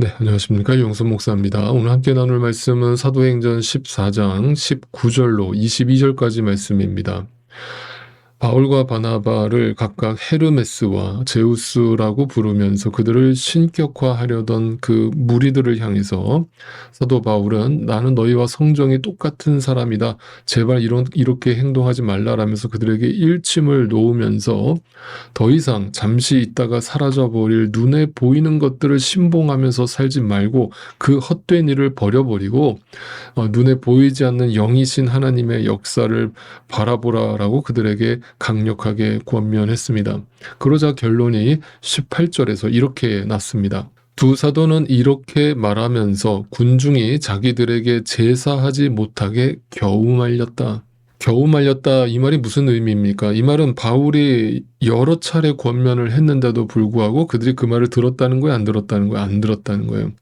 네, 안녕하십니까. 용선 목사입니다. 오늘 함께 나눌 말씀은 사도행전 14장 19절로 22절까지 말씀입니다. 바울과 바나바를 각각 헤르메스와 제우스라고 부르면서 그들을 신격화하려던 그 무리들을 향해서 사도 바울은 나는 너희와 성정이 똑같은 사람이다. 제발 이런, 이렇게 행동하지 말라라면서 그들에게 일침을 놓으면서 더 이상 잠시 있다가 사라져버릴 눈에 보이는 것들을 신봉하면서 살지 말고 그 헛된 일을 버려버리고 어, 눈에 보이지 않는 영이신 하나님의 역사를 바라보라라고 그들에게 강력하게 권면했습니다. 그러자 결론이 18절에서 이렇게 났습니다. 두 사도는 이렇게 말하면서 군중이 자기들에게 제사하지 못하게 겨우 말렸다. 겨우 말렸다 이 말이 무슨 의미입니까? 이 말은 바울이 여러 차례 권면을 했는데도 불구하고 그들이 그 말을 들었다는 거예요, 안 들었다는 거예요, 안 들었다는 거예요.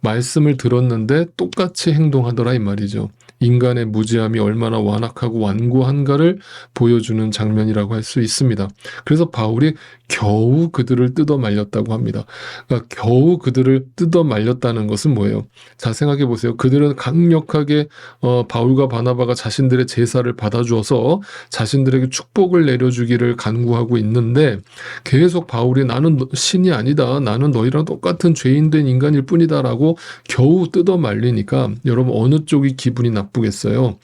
말씀을 들었는데 똑같이 행동하더라 이 말이죠. 인간의 무지함이 얼마나 완악하고 완고한가를 보여주는 장면이라고 할 수 있습니다. 그래서 바울이 겨우 그들을 뜯어 말렸다고 합니다. 그러니까 겨우 그들을 뜯어 말렸다는 것은 뭐예요? 자 생각해 보세요. 그들은 강력하게 어, 바울과 바나바가 자신들의 제사를 받아주어서 자신들에게 축복을 내려주기를 간구하고 있는데 계속 바울이 나는 신이 아니다. 나는 너희랑 똑같은 죄인된 인간일 뿐이다라고 겨우 뜯어 말리니까 여러분 어느 쪽이 기분이 나쁘 겠어요?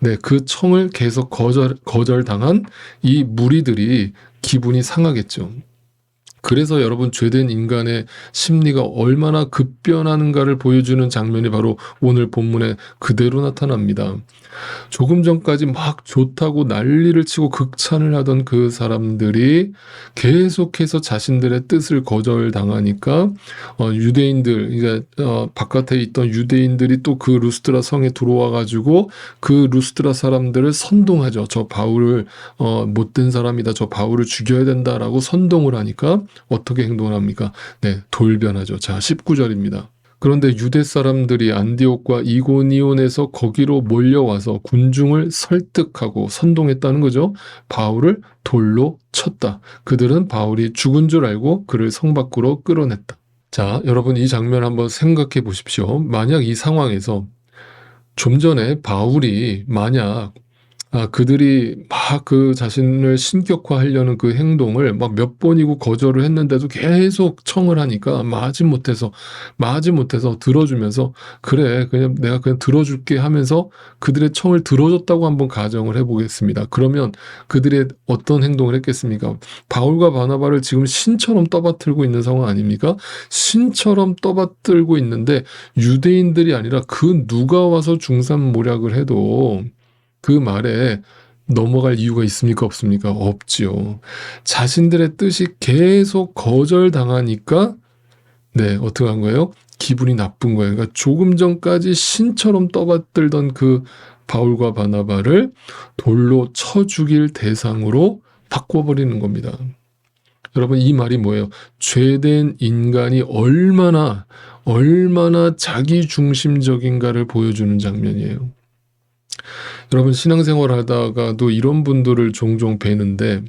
네, 그 청을 계속 거절 거절당한 이 무리들이 기분이 상하겠죠. 그래서 여러분 죄된 인간의 심리가 얼마나 급변하는가를 보여주는 장면이 바로 오늘 본문에 그대로 나타납니다. 조금 전까지 막 좋다고 난리를 치고 극찬을 하던 그 사람들이 계속해서 자신들의 뜻을 거절당하니까 어, 유대인들 이제 어, 바깥에 있던 유대인들이 또 그 루스트라 성에 들어와 가지고 그 루스트라 사람들을 선동하죠. 저 바울을 어, 못된 사람이다. 저 바울을 죽여야 된다라고 선동을 하니까 어떻게 행동을 합니까? 네, 돌변하죠. 자, 19절입니다. 그런데 유대 사람들이 안디옥과 이고니온에서 거기로 몰려와서 군중을 설득하고 선동했다는 거죠. 바울을 돌로 쳤다. 그들은 바울이 죽은 줄 알고 그를 성 밖으로 끌어냈다. 자, 여러분 이 장면 한번 생각해 보십시오. 만약 이 상황에서 좀 전에 바울이 만약 아, 그들이 막 그 자신을 신격화하려는 그 행동을 막 몇 번이고 거절을 했는데도 계속 청을 하니까 마지 못해서 마지 못해서 들어주면서 그래 그냥 내가 그냥 들어줄게 하면서 그들의 청을 들어줬다고 한번 가정을 해보겠습니다. 그러면 그들의 어떤 행동을 했겠습니까? 바울과 바나바를 지금 신처럼 떠받들고 있는 상황 아닙니까? 신처럼 떠받들고 있는데 유대인들이 아니라 그 누가 와서 중산모략을 해도 그 말에 넘어갈 이유가 있습니까? 없습니까? 없지요. 자신들의 뜻이 계속 거절당하니까, 네, 어떻게 한 거예요? 기분이 나쁜 거예요. 그러니까 조금 전까지 신처럼 떠받들던 그 바울과 바나바를 돌로 쳐 죽일 대상으로 바꿔버리는 겁니다. 여러분, 이 말이 뭐예요? 죄된 인간이 얼마나, 얼마나 자기 중심적인가를 보여주는 장면이에요. 여러분 신앙생활 하다가도 이런 분들을 종종 뵈는데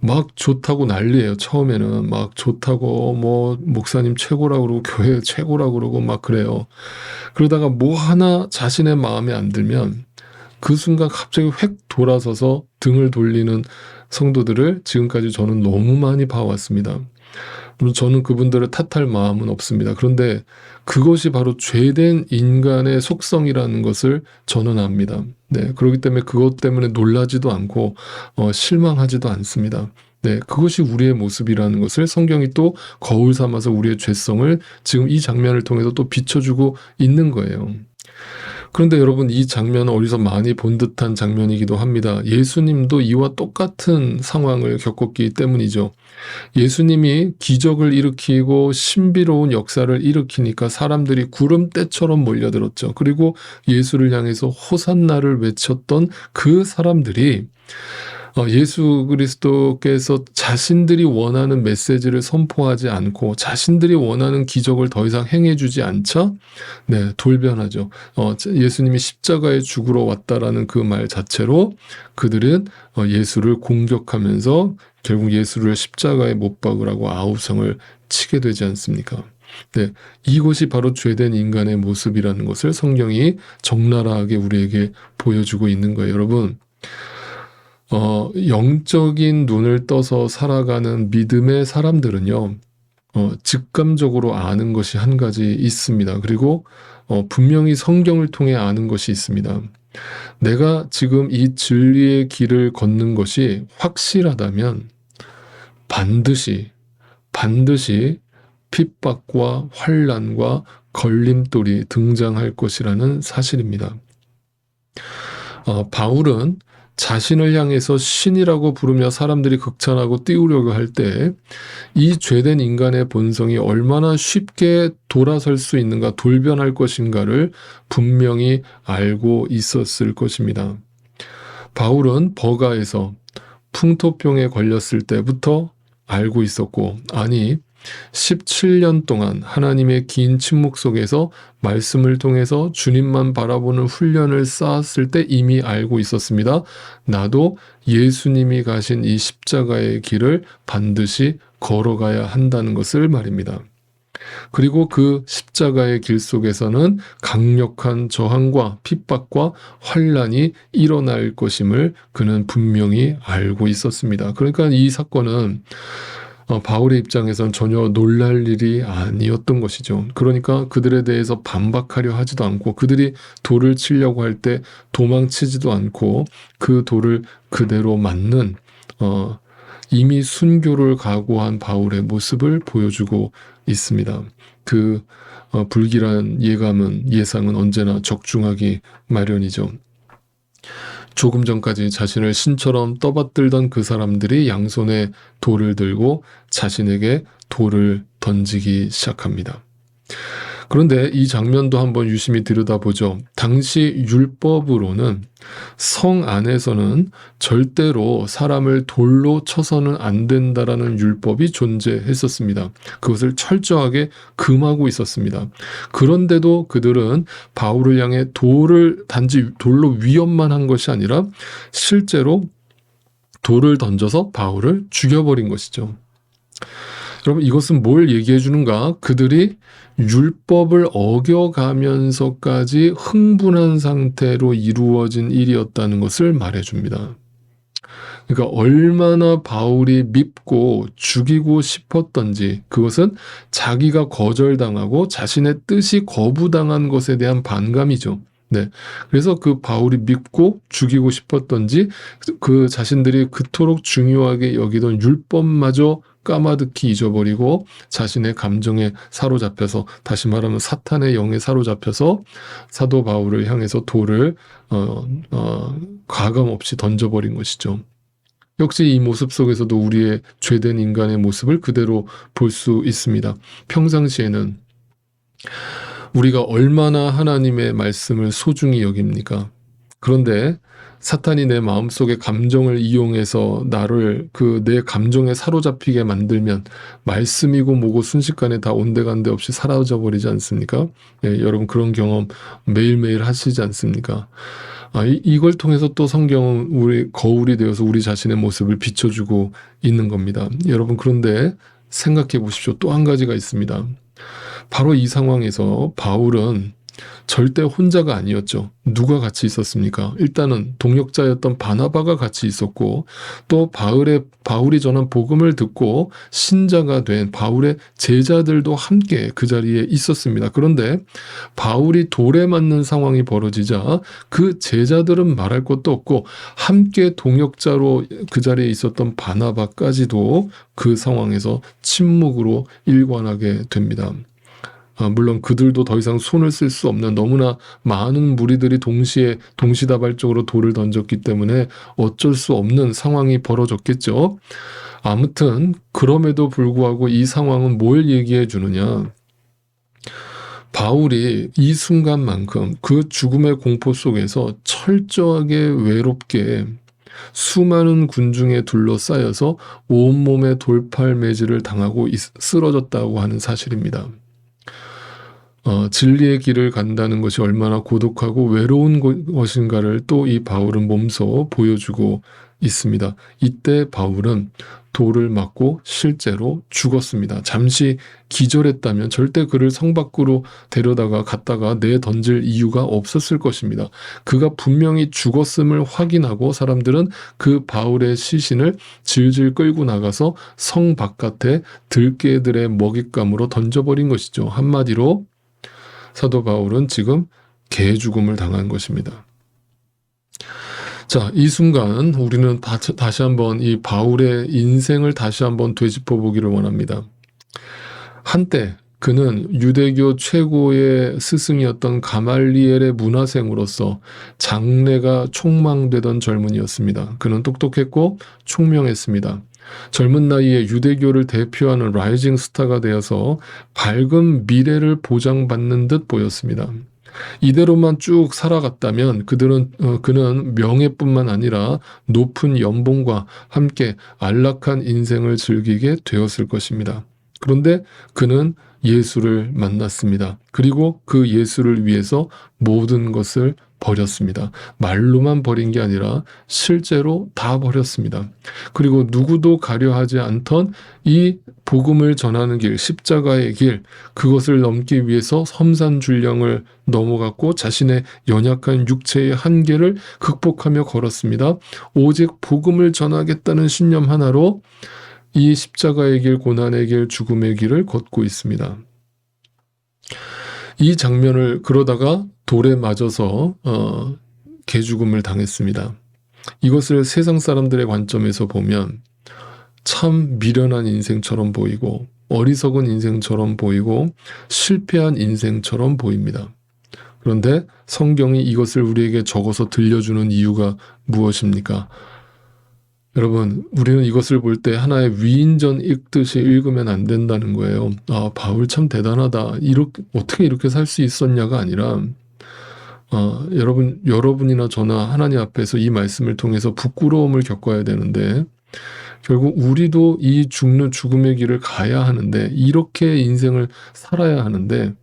막 좋다고 난리예요. 처음에는 막 좋다고 뭐 목사님 최고라고 그러고 교회 최고라고 그러고 막 그래요. 그러다가 뭐 하나 자신의 마음에 안 들면 그 순간 갑자기 획 돌아서서 등을 돌리는 성도들을 지금까지 저는 너무 많이 봐왔습니다. 물론 저는 그분들을 탓할 마음은 없습니다. 그런데 그것이 바로 죄된 인간의 속성이라는 것을 저는 압니다. 네, 그렇기 때문에 그것 때문에 놀라지도 않고 어, 실망하지도 않습니다. 네, 그것이 우리의 모습이라는 것을 성경이 또 거울 삼아서 우리의 죄성을 지금 이 장면을 통해서 또 비춰주고 있는 거예요. 그런데 여러분 이 장면은 어디서 많이 본 듯한 장면이기도 합니다. 예수님도 이와 똑같은 상황을 겪었기 때문이죠. 예수님이 기적을 일으키고 신비로운 역사를 일으키니까 사람들이 구름대처럼 몰려들었죠. 그리고 예수를 향해서 호산나를 외쳤던 그 사람들이 어, 예수 그리스도께서 자신들이 원하는 메시지를 선포하지 않고 자신들이 원하는 기적을 더 이상 행해주지 않자 네 돌변하죠. 어, 예수님이 십자가에 죽으러 왔다라는 그 말 자체로 그들은 어, 예수를 공격하면서 결국 예수를 십자가에 못 박으라고 아우성을 치게 되지 않습니까? 네, 이것이 바로 죄된 인간의 모습이라는 것을 성경이 적나라하게 우리에게 보여주고 있는 거예요. 여러분, 어, 영적인 눈을 떠서 살아가는 믿음의 사람들은요, 어, 직감적으로 아는 것이 한 가지 있습니다. 그리고 어, 분명히 성경을 통해 아는 것이 있습니다. 내가 지금 이 진리의 길을 걷는 것이 확실하다면 반드시 반드시 핍박과 환란과 걸림돌이 등장할 것이라는 사실입니다. 어, 바울은 자신을 향해서 신이라고 부르며 사람들이 극찬하고 띄우려고 할 때 이 죄된 인간의 본성이 얼마나 쉽게 돌아설 수 있는가 돌변할 것인가를 분명히 알고 있었을 것입니다. 바울은 버가에서 풍토병에 걸렸을 때부터 알고 있었고 아니 17년 동안 하나님의 긴 침묵 속에서 말씀을 통해서 주님만 바라보는 훈련을 쌓았을 때 이미 알고 있었습니다. 나도 예수님이 가신 이 십자가의 길을 반드시 걸어가야 한다는 것을 말입니다. 그리고 그 십자가의 길 속에서는 강력한 저항과 핍박과 환란이 일어날 것임을 그는 분명히 알고 있었습니다. 그러니까 이 사건은 어, 바울의 입장에선 전혀 놀랄 일이 아니었던 것이죠. 그러니까 그들에 대해서 반박하려 하지도 않고 그들이 돌을 치려고 할 때 도망치지도 않고 그 돌을 그대로 맞는 어, 이미 순교를 각오한 바울의 모습을 보여주고 있습니다. 그 어, 불길한 예감은 예상은 언제나 적중하기 마련이죠. 조금 전까지 자신을 신처럼 떠받들던 그 사람들이 양손에 돌을 들고 자신에게 돌을 던지기 시작합니다. 그런데 이 장면도 한번 유심히 들여다보죠. 당시 율법으로는 성 안에서는 절대로 사람을 돌로 쳐서는 안 된다라는 율법이 존재했었습니다. 그것을 철저하게 금하고 있었습니다. 그런데도 그들은 바울을 향해 돌을 단지 돌로 위협만 한 것이 아니라 실제로 돌을 던져서 바울을 죽여버린 것이죠. 여러분 이것은 뭘 얘기해 주는가? 그들이 율법을 어겨가면서까지 흥분한 상태로 이루어진 일이었다는 것을 말해 줍니다. 그러니까 얼마나 바울이 밉고 죽이고 싶었던지 그것은 자기가 거절당하고 자신의 뜻이 거부당한 것에 대한 반감이죠. 네. 그래서 그 바울이 밉고 죽이고 싶었던지 그 자신들이 그토록 중요하게 여기던 율법마저 까마득히 잊어버리고 자신의 감정에 사로잡혀서 다시 말하면 사탄의 영에 사로잡혀서 사도 바울을 향해서 돌을 어, 어, 가감 없이 던져버린 것이죠. 역시 이 모습 속에서도 우리의 죄된 인간의 모습을 그대로 볼 수 있습니다. 평상시에는 우리가 얼마나 하나님의 말씀을 소중히 여깁니까? 그런데 사탄이 내 마음속의 감정을 이용해서 나를 그 내 감정에 사로잡히게 만들면 말씀이고 뭐고 순식간에 다 온데간데 없이 사라져 버리지 않습니까? 예, 여러분 그런 경험 매일매일 하시지 않습니까? 아, 이, 이걸 통해서 또 성경은 우리 거울이 되어서 우리 자신의 모습을 비춰주고 있는 겁니다. 여러분 그런데 생각해 보십시오. 또 한 가지가 있습니다. 바로 이 상황에서 바울은 절대 혼자가 아니었죠. 누가 같이 있었습니까? 일단은 동역자였던 바나바가 같이 있었고 또 바울의 바울이 전한 복음을 듣고 신자가 된 바울의 제자들도 함께 그 자리에 있었습니다. 그런데 바울이 돌에 맞는 상황이 벌어지자 그 제자들은 말할 것도 없고 함께 동역자로 그 자리에 있었던 바나바까지도 그 상황에서 침묵으로 일관하게 됩니다. 아, 물론 그들도 더 이상 손을 쓸 수 없는 너무나 많은 무리들이 동시에 동시다발적으로 돌을 던졌기 때문에 어쩔 수 없는 상황이 벌어졌겠죠. 아무튼 그럼에도 불구하고 이 상황은 뭘 얘기해 주느냐? 바울이 이 순간만큼 그 죽음의 공포 속에서 철저하게 외롭게 수많은 군중에 둘러싸여서 온몸에 돌팔매질을 당하고 쓰러졌다고 하는 사실입니다. 어, 진리의 길을 간다는 것이 얼마나 고독하고 외로운 것인가를 또 이 바울은 몸소 보여주고 있습니다. 이때 바울은 돌을 맞고 실제로 죽었습니다. 잠시 기절했다면 절대 그를 성 밖으로 데려다가 갔다가 내 던질 이유가 없었을 것입니다. 그가 분명히 죽었음을 확인하고 사람들은 그 바울의 시신을 질질 끌고 나가서 성 바깥에 들개들의 먹잇감으로 던져버린 것이죠. 한마디로 사도 바울은 지금 개 죽음을 당한 것입니다. 자, 이 순간 우리는 다, 다시 한번 이 바울의 인생을 다시 한번 되짚어 보기를 원합니다. 한때 그는 유대교 최고의 스승이었던 가말리엘의 문화생으로서 장래가 촉망되던 젊은이였습니다. 그는 똑똑했고 총명했습니다. 젊은 나이에 유대교를 대표하는 라이징 스타가 되어서 밝은 미래를 보장받는 듯 보였습니다. 이대로만 쭉 살아갔다면 그들은 어, 그는 명예뿐만 아니라 높은 연봉과 함께 안락한 인생을 즐기게 되었을 것입니다. 그런데 그는 예수를 만났습니다. 그리고 그 예수를 위해서 모든 것을 버렸습니다. 말로만 버린 게 아니라 실제로 다 버렸습니다. 그리고 누구도 가려하지 않던 이 복음을 전하는 길, 십자가의 길, 그것을 넘기 위해서 섬산줄령을 넘어갔고 자신의 연약한 육체의 한계를 극복하며 걸었습니다. 오직 복음을 전하겠다는 신념 하나로 이 십자가의 길, 고난의 길, 죽음의 길을 걷고 있습니다. 이 장면을 그러다가 돌에 맞아서 어, 개죽음을 당했습니다. 이것을 세상 사람들의 관점에서 보면 참 미련한 인생처럼 보이고 어리석은 인생처럼 보이고 실패한 인생처럼 보입니다. 그런데 성경이 이것을 우리에게 적어서 들려주는 이유가 무엇입니까? 여러분, 우리는 이것을 볼 때 하나의 위인전 읽듯이 읽으면 안 된다는 거예요. 아, 바울 참 대단하다. 이렇게, 어떻게 이렇게 살 수 있었냐가 아니라, 아, 여러분, 여러분이나 저나 하나님 앞에서 이 말씀을 통해서 부끄러움을 겪어야 되는데, 결국 우리도 이 죽는 죽음의 길을 가야 하는데, 이렇게 인생을 살아야 하는데,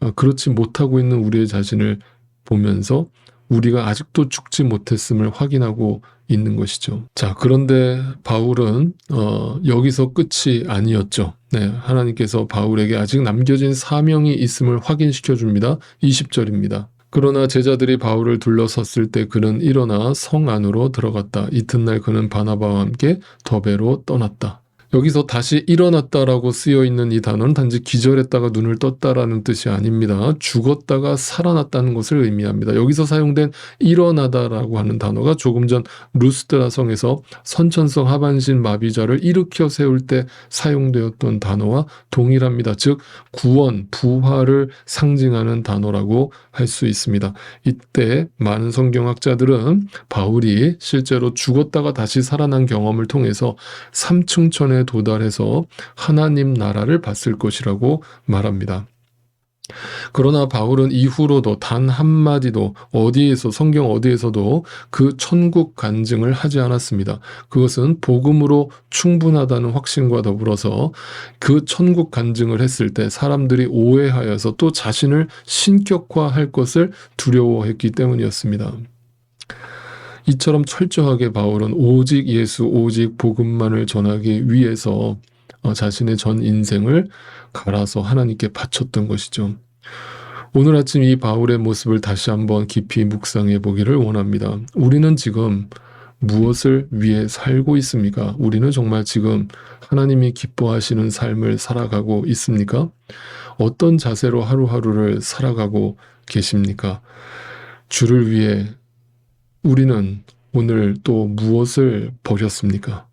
아, 그렇지 못하고 있는 우리의 자신을 보면서 우리가 아직도 죽지 못했음을 확인하고 있는 것이죠. 자, 그런데 바울은 어, 여기서 끝이 아니었죠. 네, 하나님께서 바울에게 아직 남겨진 사명이 있음을 확인시켜 줍니다. 20절입니다. 그러나 제자들이 바울을 둘러섰을 때 그는 일어나 성 안으로 들어갔다. 이튿날 그는 바나바와 함께 더베로 떠났다. 여기서 다시 일어났다라고 쓰여 있는 이 단어는 단지 기절했다가 눈을 떴다라는 뜻이 아닙니다. 죽었다가 살아났다는 것을 의미합니다. 여기서 사용된 일어나다라고 하는 단어가 조금 전 루스드라 성에서 선천성 하반신 마비자를 일으켜 세울 때 사용되었던 단어와 동일합니다. 즉 구원, 부활을 상징하는 단어라고 할 수 있습니다. 이때 많은 성경학자들은 바울이 실제로 죽었다가 다시 살아난 경험을 통해서 삼층천에 도달해서 하나님 나라를 봤을 것이라고 말합니다. 그러나 바울은 이후로도 단 한마디도 어디에서 성경 어디에서도 그 천국 간증을 하지 않았습니다. 그것은 복음으로 충분하다는 확신과 더불어서 그 천국 간증을 했을 때 사람들이 오해하여서 또 자신을 신격화할 것을 두려워했기 때문이었습니다. 이처럼 철저하게 바울은 오직 예수, 오직 복음만을 전하기 위해서 어, 자신의 전 인생을 갈아서 하나님께 바쳤던 것이죠. 오늘 아침 이 바울의 모습을 다시 한번 깊이 묵상해 보기를 원합니다. 우리는 지금 무엇을 위해 살고 있습니까? 우리는 정말 지금 하나님이 기뻐하시는 삶을 살아가고 있습니까? 어떤 자세로 하루하루를 살아가고 계십니까? 주를 위해 우리는 오늘 또 무엇을 버렸습니까?